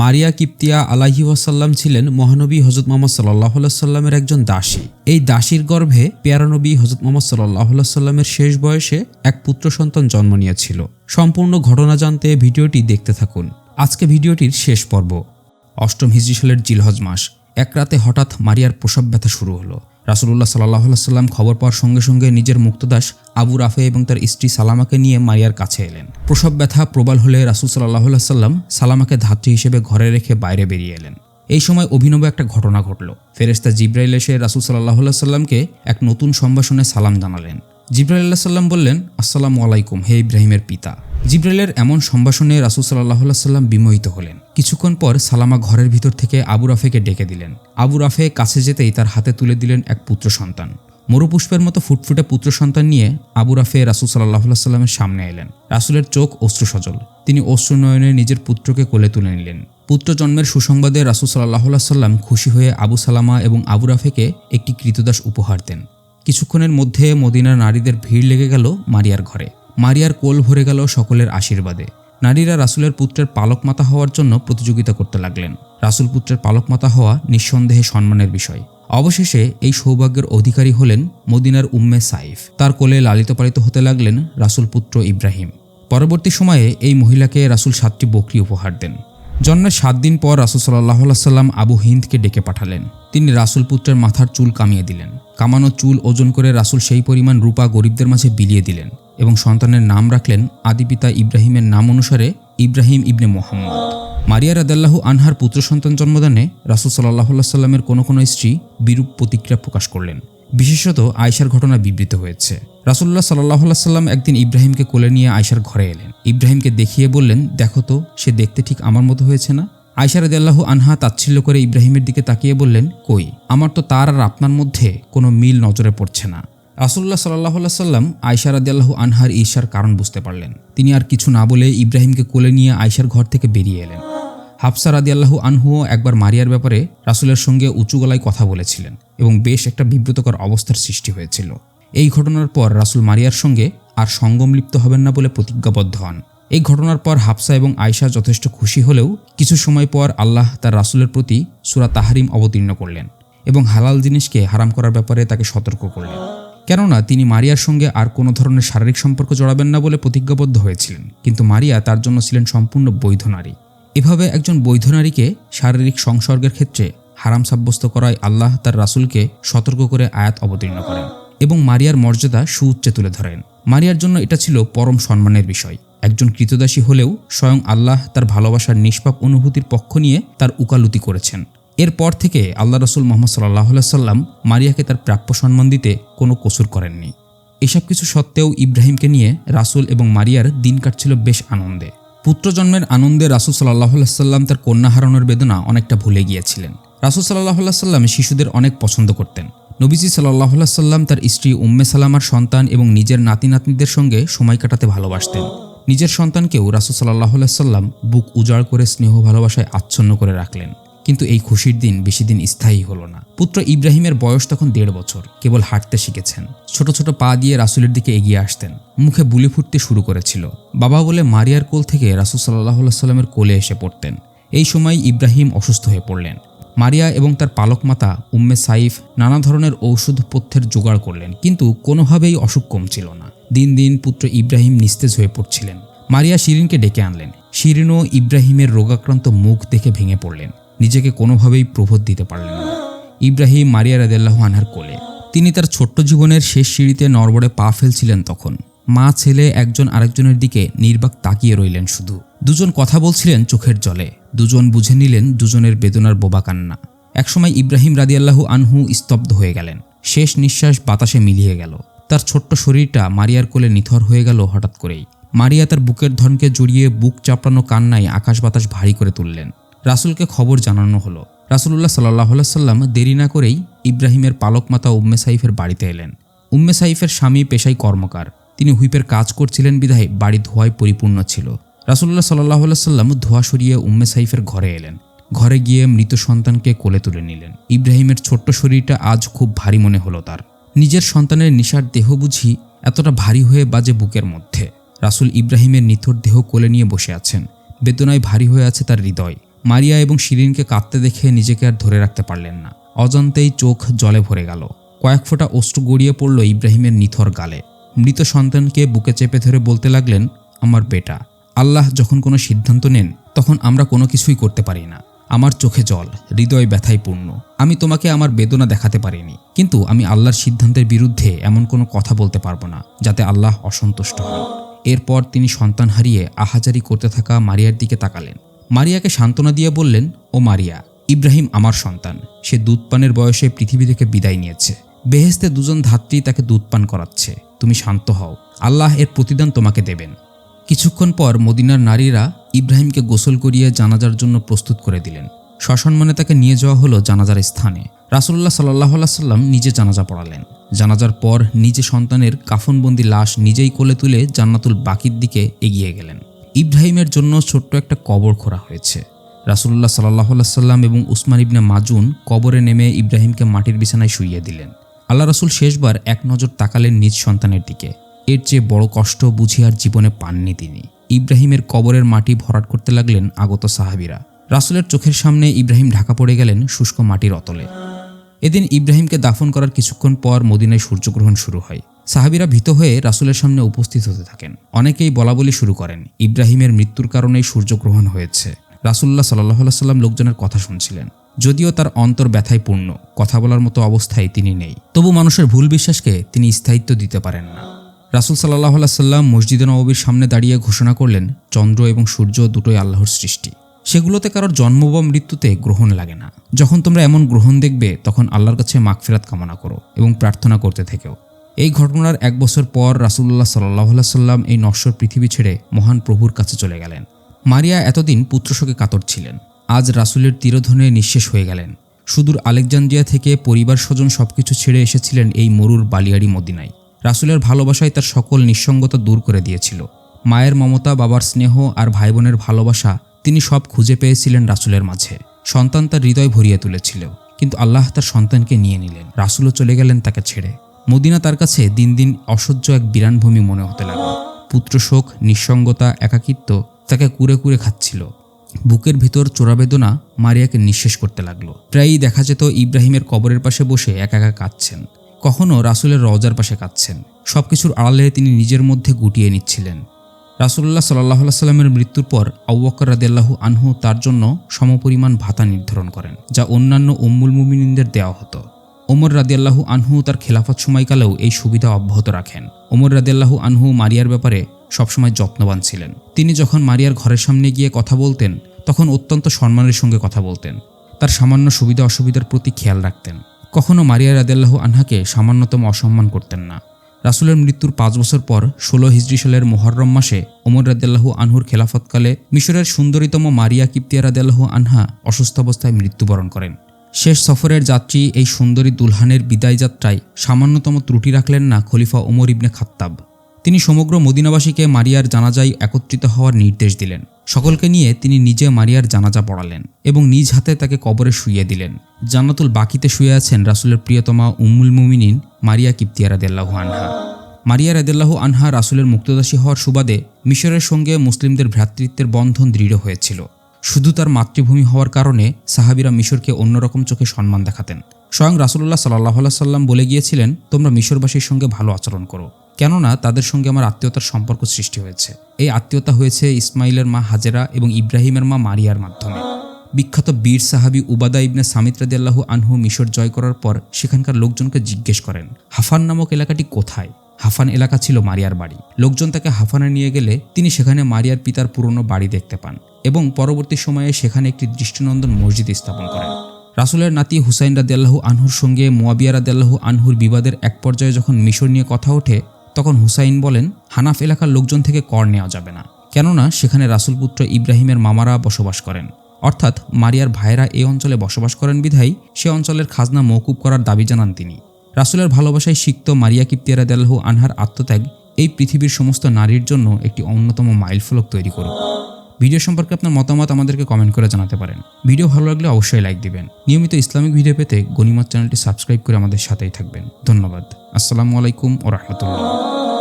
মারিয়া কিপ্তিয়া আলাহি ওয়াসাল্লাম ছিলেন মহানবী হজরত মোহাম্মদ সাল্লাহ সাল্লামের একজন দাসী। এই দাসীর গর্ভে পেয়ারানবী হজরত মোহাম্মদ সাল্লাহ সাল্লামের শেষ বয়সে এক পুত্র সন্তান জন্ম নিয়েছিল। সম্পূর্ণ ঘটনা জানতে ভিডিওটি দেখতে থাকুন। আজকে ভিডিওটির শেষ পর্ব। অষ্টম হিজরি সালের জিলহজ মাস। এক রাতে হঠাৎ মারিয়ার প্রসব ব্যথা শুরু হলো। রাসুলুল্লাহ সাল্লাহ সাল্লাম খবর পাওয়ার সঙ্গে সঙ্গে নিজের মুক্তদাস আবু রাফে এবং তার স্ত্রী সালামাকে নিয়ে মারিয়ার কাছে এলেন। প্রসব ব্যথা প্রবল হলে রাসুল সাল্লাহ সাল্লাম সালামাকে ধাত্রী হিসেবে ঘরে রেখে বাইরে বেরিয়ে এলেন। এই সময় অভিনব একটা ঘটনা ঘটল। ফেরেস্তা জিব্রাইল এসে রাসুল সাল্লাহ সাল্লামকে এক নতুন সম্ভাষণে সালাম জানালেন। জিব্রাইল সাল্লাম বললেন, আসসালামু আলাইকুম, হে ইব্রাহিমের পিতা। জিব্রাইলের এমন সম্ভাষণে রাসুল সাল্লাহ সাল্লাম বিমোহিত হলেন। কিছুক্ষণ পর সালামা ঘরের ভিতর থেকে আবু রাফেকে ডেকে দিলেন। আবু রাফে কাছে যেতেই তার হাতে তুলে দিলেন এক পুত্র সন্তান। মরুপুষ্পের মতো ফুটফুটে পুত্র সন্তান নিয়ে আবু রাফে রাসুল সাল্লাহ সাল্লামের সামনে এলেন। রাসুলের চোখ অশ্রু সজল তিনি অশ্রু নয়নে নিজের পুত্রকে কোলে তুলে নিলেন। পুত্র জন্মের সুসংবাদে রাসুল সাল্লাহ সাল্লাম খুশি হয়ে আবু সালামা এবং আবু রাফেকে একটি কৃতদাস উপহার দেন। কিছুক্ষণের মধ্যে মদিনার নারীদের ভিড় লেগে গেল মারিয়ার ঘরে। মারিয়ার কোল ভরে গেল সকলের আশীর্বাদে। নারীরা রাসুলের পুত্রের পালক মাতা হওয়ার জন্য প্রতিযোগিতা করতে লাগলেন। রাসুল পুত্রের পালক মাতা হওয়া নিঃসন্দেহে সম্মানের বিষয়। অবশেষে এই সৌভাগ্যের অধিকারী হলেন মদিনার উম্মে সাইফ। তার কোলে লালিত পালিত হতে লাগলেন রাসুল পুত্র ইব্রাহিম। পরবর্তী সময়ে এই মহিলাকে রাসুল সাতটি বকরি উপহার দেন। জন্মের সাত দিন পর রাসুল সাল্লাহ সাল্লাম আবু হিন্দকে ডেকে পাঠালেন। তিনি রাসুল পুত্রের মাথার চুল কামিয়ে দিলেন। কামানো চুল ওজন করে রাসুল সেই পরিমাণ রূপা গরিবদের মাঝে বিলিয়ে দিলেন। এবং সন্তানের নাম রাখলেন আদিপিতা ইব্রাহিমের নাম অনুসারে ইব্রাহিম ইবনে মোহাম্মদ। মারিয়া রাদাল্লাহু আনহার পুত্র সন্তান জন্মদানে রাসুল সাল্লাহ সাল্লামের কোনো কোনো স্ত্রী বিরূপ প্রতিক্রিয়া প্রকাশ করলেন। বিশেষত আয়সার ঘটনা বিবৃত হয়েছে। রাসুল্লাহ সাল্লাহ সাল্লাম একদিন ইব্রাহিমকে কোলে নিয়ে আয়সার ঘরে এলেন। ইব্রাহিমকে দেখিয়ে বললেন, দেখো তো, সে দেখতে ঠিক আমার মতো হয়েছে না? আয়সার আল্লাহু আনহা তাচ্ছিল্য করে ইব্রাহিমের দিকে তাকিয়ে বললেন, কই, আমার তো তার আর আপনার মধ্যে কোনো মিল নজরে পড়ছে না। রাসুল্লাহ সাল্লাহ সাল্লাম আয়সার আদিয়াল্লাহু আনহার ঈর্ষার কারণ বুঝতে পারলেন। তিনি আর কিছু না বলে ইব্রাহিমকে কোলে নিয়ে আয়সার ঘর থেকে বেরিয়ে এলেন। হাফসা রাদিয়াল্লাহু আনহুও একবার মারিয়ার ব্যাপারে রাসুলের সঙ্গে উঁচু গলায় কথা বলেছিলেন এবং বেশ একটা বিব্রতকর অবস্থার সৃষ্টি হয়েছিল। এই ঘটনার পর রাসুল মারিয়ার সঙ্গে আর সঙ্গম লিপ্ত হবেন না বলে প্রতিজ্ঞাবদ্ধ হন। এই ঘটনার পর হাফসা এবং আয়সা যথেষ্ট খুশি হলেও কিছু সময় পর আল্লাহ তার রাসুলের প্রতি সুরা তাহারিম অবতীর্ণ করলেন এবং হালাল জিনিসকে হারাম করার ব্যাপারে তাকে সতর্ক করলেন। কেননা তিনি মারিয়ার সঙ্গে আর কোনো ধরনের শারীরিক সম্পর্ক জড়াবেন না বলে প্রতিজ্ঞাবদ্ধ হয়েছিলেন। কিন্তু মারিয়া তার জন্য ছিলেন সম্পূর্ণ বৈধ নারী। এভাবে একজন বৈধ নারীকে শারীরিক সংসর্গের ক্ষেত্রে হারাম সাব্যস্ত করায় আল্লাহ তার রাসুলকে সতর্ক করে আয়াত অবতীর্ণ করেন এবং মারিয়ার মর্যাদা সুউচ্চে তুলে ধরেন। মারিয়ার জন্য এটা ছিল পরম সম্মানের বিষয়। একজন কৃতদাসী হলেও স্বয়ং আল্লাহ তার ভালোবাসার নিষ্পাপ অনুভূতির পক্ষ নিয়ে তার উকালতি করেছেন। এরপর থেকে আল্লাহ রসুল মোহাম্মদ সাল্লাহ সাল্লাম মারিয়াকে তার প্রাপ্য সম্মান দিতে কোনো কসুর করেননি। এসব কিছু সত্ত্বেও ইব্রাহিমকে নিয়ে রাসুল এবং মারিয়ার দিন কাটছিল বেশ আনন্দে। পুত্র জন্মের আনন্দে রাসুল সাল্লাহ সাল্লাম তার কন্যা হারানোর বেদনা অনেকটা ভুলে গিয়েছিলেন। রাসুল সাল্লাহ সাল্লাম শিশুদের অনেক পছন্দ করতেন। নবীজি সাল্লাহ সাল্লাম তার স্ত্রী উম্মে সালামার সন্তান এবং নিজের নাতি নাতনিদের সঙ্গে সময় কাটাতে ভালোবাসতেন। নিজের সন্তানকেও রাসুল সাল্লাহ সাল্লাম বুক উজাড় করে স্নেহ ভালোবাসায় আচ্ছন্ন করে রাখলেন। কিন্তু এই খুশির দিন বেশি দিন স্থায়ী হলো না। পুত্র ইব্রাহিমের বয়স তখন দেড় বছর, কেবল হাঁটতে শিখেছেন। ছোট ছোট পা দিয়ে রাসুলের দিকে এগিয়ে আসতেন। মুখে বুলি ফুটতে শুরু করেছিল। বাবা বলে মারিয়ার কোল থেকে রাসুল সাল্লাহ সাল্লামের কোলে এসে পড়তেন। এই সময় ইব্রাহিম অসুস্থ হয়ে পড়লেন। মারিয়া এবং তার পালক মাতা উম্মে সাইফ নানা ধরনের ঔষধ পথ্যের জোগাড় করলেন, কিন্তু কোনোভাবেই অসুখ কমছিল না। দিন দিন পুত্র ইব্রাহিম নিস্তেজ হয়ে পড়ছিলেন। মারিয়া শিরিনকে ডেকে আনলেন। শিরিনও ইব্রাহিমের রোগাক্রান্ত মুখ দেখে ভেঙে পড়লেন। নিজেকে কোনোভাবেই প্রবোধ দিতে পারলেন না। ইব্রাহিম মারিয়া রাদেল্লাহ আনহার কোলে। তিনি তার ছোট্ট জীবনের শেষ সিঁড়িতে নরবরে পা ফেলছিলেন তখন। মা, ছেলে, একজন আরেকজনের দিকে নির্বাক তাকিয়ে রইলেন শুধু। দুজন কথা বলছিলেন চোখের জলে। দুজন বুঝে নিলেন দুজনের বেদনার বোবা কান্না। একসময় ইব্রাহিম রাদিয়াল্লাহু আনহু স্তব্ধ হয়ে গেলেন। শেষ নিঃশ্বাস বাতাসে মিলিয়ে গেল। তার ছোট্ট শরীরটা মারিয়ার কোলে নিথর হয়ে গেল হঠাৎ করেই। মারিয়া তার বুকের ধনকে জড়িয়ে বুক চাপড়ানো কান্নায় আকাশ বাতাস ভারী করে তুললেন। রাসুলকে খবর জানানো হলো। রাসুলুল্লাহ সাল্লাহ সাল্লাম দেরি না করেই ইব্রাহিমের পালক মাতা উম্মে সাইফের বাড়িতে এলেন। উম্মে সাইফের স্বামী পেশাই কর্মকার। তিনি হুইপের কাজ করছিলেন বিধায় বাড়ি ধোয়ায় পরিপূর্ণ ছিল। রাসুল্লাহ সাল্লাহ সাল্লাম ধোয়া সরিয়ে উম্মে সাইফের ঘরে এলেন। ঘরে গিয়ে মৃত সন্তানকে কোলে তুলে নিলেন। ইব্রাহিমের ছোট্ট শরীরটা আজ খুব ভারী মনে হলো তার। নিজের সন্তানের নিশার দেহ বুঝি এতটা ভারী হয়ে বাজে বুকের মধ্যে। রাসুল ইব্রাহিমের নিথর দেহ কোলে নিয়ে বসে আছেন। বেদনায় ভারী হয়ে আছে তার হৃদয়। মারিয়া এবং শিরিনকে কাঁদতে দেখে নিজেকে আর ধরে রাখতে পারলেন না। অজান্তেই চোখ জলে ভরে গেল। কয়েক ফোঁটা অশ্রু গড়িয়ে পড়ল ইব্রাহিমের নিথর গালে। মৃত সন্তানকে বুকে চেপে ধরে বলতে লাগলেন, আমার বেটা, আল্লাহ যখন কোনো সিদ্ধান্ত নেন, তখন আমরা কোনো কিছুই করতে পারি না। আমার চোখে জল, হৃদয় ব্যথায় পূর্ণ। আমি তোমাকে আমার বেদনা দেখাতে পারিনি। কিন্তু আমি আল্লাহর সিদ্ধান্তের বিরুদ্ধে এমন কোনো কথা বলতে পারব না, যাতে আল্লাহ অসন্তুষ্ট হন। এরপর তিনি সন্তান হারিয়ে আহাজারি করতে থাকা মারিয়ার দিকে তাকালেন। মারিয়াকে সান্ত্বনা দিয়ে বললেন, ও মারিয়া, ইব্রাহিম আমার সন্তান। সে দুধপানের বয়সে পৃথিবী থেকে বিদায় নিয়েছে। বেহেস্তে দুজন ধাত্রী তাকে দুধপান করাচ্ছে। তুমি শান্ত হও। আল্লাহ এর প্রতিদান তোমাকে দেবেন। কিছুক্ষণ পর মদিনার নারীরা ইব্রাহিমকে গোসল করিয়ে জানাজার জন্য প্রস্তুত করে দিলেন। সসম্মানে তাকে নিয়ে যাওয়া হলো জানাজার স্থানে। রাসুল্লাহ সাল্লাহ সাল্লাম নিজে জানাজা পড়ালেন। জানাজার পর নিজে সন্তানের কাফনবন্দি লাশ নিজেই কোলে তুলে জান্নাতুল বাকির দিকে এগিয়ে গেলেন। ইব্রাহিমের জন্য ছোট্ট একটা কবর খোঁড়া হয়েছে। রাসুল্লাহ সাল্লাহ সাল্লাম এবং উসমান ইবনে মাজুন কবরে নেমে ইব্রাহিমকে মাটির বিছানায় শুইয়ে দিলেন। আল্লাহ রাসুল শেষবার এক নজর তাকালেন নিজ সন্তানের দিকে। এর চেয়ে বড় কষ্ট বুঝি আর জীবনে পাননি তিনি। ইব্রাহিমের কবরের মাটি ভরাট করতে লাগলেন আগত সাহাবিরা। রাসুলের চোখের সামনে ইব্রাহিম ঢাকা পড়ে গেলেন শুষ্ক মাটির অতলে। এদিন ইব্রাহিমকে দাফন করার কিছুক্ষণ পর মদিনায় সূর্যগ্রহণ শুরু হয়। সাহাবিরা ভীত হয়ে রাসুলের সামনে উপস্থিত হতে থাকেন। অনেকেই বলাবলি শুরু করেন, ইব্রাহিমের মৃত্যুর কারণেই সূর্যগ্রহণ হয়েছে। রাসুল্লাহ সাল্লাহ সাল্লাম লোকজনের কথা শুনছিলেন। যদিও তার অন্তর ব্যথায় পূর্ণ, কথা বলার মতো অবস্থায় তিনি নেই। তবু মানুষের ভুল বিশ্বাসকে তিনি স্থায়িত্ব দিতে পারেন না। রাসুল সাল্লাহ সাল্লাম মসজিদে নবীর সামনে দাঁড়িয়ে ঘোষণা করলেন, চন্দ্র এবং সূর্য দুটোই আল্লাহর সৃষ্টি। সেগুলোতে কারোর জন্ম বা মৃত্যুতে গ্রহণ লাগে না। যখন তোমরা এমন গ্রহণ দেখবে, তখন আল্লাহর কাছে মাগফিরাত কামনা করো এবং প্রার্থনা করতে থেকেও। এই ঘটনার এক বছর পর রাসুল্লাহ সাল্লাহ সাল্লাম এই নশ্বর পৃথিবী ছেড়ে মহান প্রভুর কাছে চলে গেলেন। মারিয়া এতদিন পুত্রশোকে কাতর ছিলেন। আজ রাসুলের তীরধনে নিঃশেষ হয়ে গেলেন। সুদূর আলেকজান্দ্রিয়া থেকে পরিবার স্বজন সবকিছু ছেড়ে এসেছিলেন এই মরুর বালিয়াড়ি মদিনায়। রাসুলের ভালোবাসায় তার সকল নিঃসঙ্গতা দূর করে দিয়েছিল। মায়ের মমতা, বাবার স্নেহ আর ভাই বোনের ভালোবাসা তিনি সব খুঁজে পেয়েছিলেন রাসুলের মাঝে। সন্তান তার হৃদয় ভরিয়ে তুলেছিল, কিন্তু আল্লাহ তার সন্তানকে নিয়ে নিলেন। রাসুলও চলে গেলেন তাকে ছেড়ে। মদিনা তার কাছে দিন দিন অসহ্য এক বিরানভূমি মনে হতে লাগল। পুত্রশোক নিঃসঙ্গতা, একাকিত্ব তাকে কুরে কুরে খাচ্ছিল। বুকের ভিতর চোরাবেদনা মারিয়াকে নিঃশেষ করতে লাগল। প্রায়ই দেখা যেত ইব্রাহিমের কবরের পাশে বসে একা একা কাঁদছেন। কখনো রাসুলের রওজার পাশে কাঁদছেন। সব কিছুর আড়ালে তিনি নিজের মধ্যে গুটিয়ে নিচ্ছিলেন। রাসুল্লাহ সাল্লাহ সাল্লামের মৃত্যুর পর আউ্বকর রাদিয়াল্লাহু আনহু তার জন্য সমপরিমাণ ভাতা নির্ধারণ করেন, যা অন্যান্য উম্মুল মুমিনদের দেওয়া হতো। ওমর রাদিয়াল্লাহু আনহু তার খেলাফত সময়কালেও এই সুবিধা অব্যাহত রাখেন। ওমর রাদিয়াল্লাহু আনহু মারিয়ার ব্যাপারে সবসময় যত্নবান ছিলেন। তিনি যখন মারিয়ার ঘরের সামনে গিয়ে কথা বলতেন, তখন অত্যন্ত সম্মানের সঙ্গে কথা বলতেন। তার সামান্য সুবিধা অসুবিধার প্রতি খেয়াল রাখতেন। কখনও মারিয়া রাদিয়াল্লাহু আনহাকে সামান্যতম অসম্মান করতেন না। রাসুলের মৃত্যুর পাঁচ বছর পর ষোলো হিজরি সালের মোহরম মাসে ওমর রাদিয়াল্লাহু আনহুর খেলাফতকালে মিশরের সুন্দরীতম মারিয়া কিপ্তিয়া রাদিয়াল্লাহু আনহা অসুস্থ অবস্থায় মৃত্যুবরণ করেন। শেষ সফরের যাত্রী এই সুন্দরী দুলহানের বিদায় যাত্রায় সামান্যতম ত্রুটি রাখলেন না খলিফা ওমর ইবনে খাত্তাব। তিনি সমগ্র মদিনাবাসীকে মারিয়ার জানাজায় একত্রিত হওয়ার নির্দেশ দিলেন। সকলকে নিয়ে তিনি নিজে মারিয়ার জানাজা পড়ালেন এবং নিজ হাতে তাকে কবরে শুইয়ে দিলেন। জান্নাতুল বাকিতে শুয়ে আছেন রাসুলের প্রিয়তমা উম্মুল মুমিনিন মারিয়া কিপ্তিয়া রাদেল্লাহু আনহা। মারিয়া রাদেল্লাহু আনহা রাসুলের মুক্তদাসী হওয়ার সুবাদে মিশরের সঙ্গে মুসলিমদের ভ্রাতৃত্বের বন্ধন দৃঢ় হয়েছিল। শুধু তার মাতৃভূমি হওয়ার কারণে সাহাবিরা মিশরকে অন্যরকম চোখে সম্মান দেখাতেন। স্বয়ং রাসুল্লাহ সাল্লাহ সাল্লাম বলে গিয়েছিলেন, তোমরা মিশরবাসীর সঙ্গে ভালো আচরণ করো। কেননা তাদের সঙ্গে আমার আত্মীয়তার সম্পর্ক সৃষ্টি হয়েছে। এই আত্মীয়তা হয়েছে ইসমাইলের মা হাজেরা এবং ইব্রাহিমের মা মারিয়ার মাধ্যমে। বিখ্যাত বীর সাহাবি উবাদা ইবনে সামিত রাদিয়াল্লাহু আনহু মিশর জয় করার পর সেখানকার লোকজনকে জিজ্ঞেস করেন, হাফান নামক এলাকাটি কোথায়? হাফান এলাকা ছিল মারিয়ার বাড়ি। লোকজন তাকে হাফানে নিয়ে গেলে তিনি সেখানে মারিয়ার পিতার পুরনো বাড়ি দেখতে পান। এবং পরবর্তী সময়ে সেখানে একটি দৃষ্টিনন্দন মসজিদ স্থাপন করেন। রাসুলের নাতি হুসাইন রাদিয়াল্লাহু আনহুর সঙ্গে মোয়াবিয়া রাদিয়াল্লাহু আনহুর বিবাদের এক পর্যায়ে যখন মিশর নিয়ে কথা ওঠে, তখন হুসাইন বলেন, হানাফ এলাকার লোকজন থেকে কর নেওয়া যাবে না। কেননা সেখানে রাসুলপুত্র ইব্রাহিমের মামারা বসবাস করেন। অর্থাৎ মারিয়ার ভাইয়েরা এই অঞ্চলে বসবাস করেন বিধায় সে অঞ্চলের খাজনা মৌকুব করার দাবি জানান তিনি। রাসুলের ভালোবাসায় সিক্ত মারিয়া কিপ্তিয়ারা দেলহু আনহার আত্মত্যাগ এই পৃথিবীর সমস্ত নারীর জন্য একটি অন্যতম মাইলফলক তৈরি করুক। ভিডিও সম্পর্কে আপনার মতামত আমাদেরকে কমেন্ট করে জানাতে পারেন। ভিডিও ভালো লাগলে অবশ্যই লাইক দিবেন। নিয়মিত ইসলামিক ভিডিও পেতে গণিমত চ্যানেলটি সাবস্ক্রাইব করে আমাদের সাথেই থাকবেন। ধন্যবাদ। আসসালামু আলাইকুম ও রহমতুল্লাহ।